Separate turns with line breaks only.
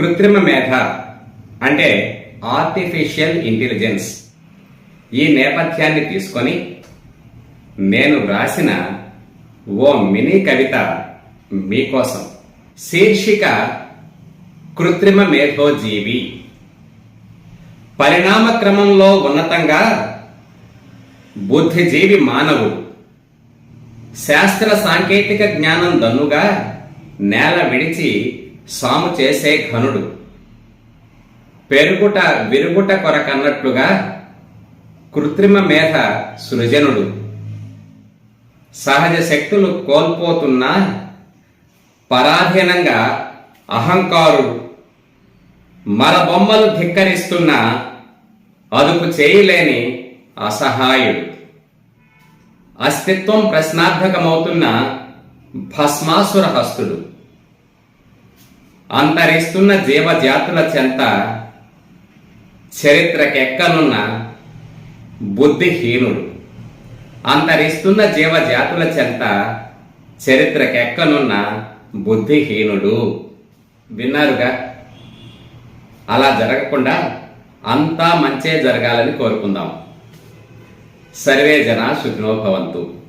కృత్రిమ మేధ అంటే ఆర్టిఫిషియల్ ఇంటెలిజెన్స్ ఈ నేపథ్యాన్ని తీసుకొని నేను వ్రాసిన ఓ మినీ కవిత మీకోసం. శీర్షిక కృత్రిమ మేధోజీవి. పరిణామ క్రమంలో ఉన్నతంగా బుద్ధిజీవి మానవుడు శాస్త్ర సాంకేతిక జ్ఞానం దన్నుగా నేల విడిచి సాము చేసే ఘనుడు. పెరుగుట విరుగుట కొరకన్నట్లుగా కృత్రిమ మేధ సృజనుడు. సహజ శక్తులు కోల్పోతున్నా పరాధీనంగా అహంకారుడు మరబొమ్మలు ధిక్కరిస్తున్న అదుపు చేయలేని అసహాయుడు. అస్తిత్వం ప్రశ్నార్థకమవుతున్న భస్మాసుర హస్తుడు అంతరిస్తున్న జీవజాతుల చెంత చరిత్రకెక్కనున్న బుద్ధిహీనుడు. అంతరిస్తున్న జీవజాతుల చెంత చరిత్రకెక్కనున్న బుద్ధిహీనుడు. విన్నారుగా? అలా జరగకుండా అంతా మంచే జరగాలని కోరుకుందాం. సర్వే జన సుఖినో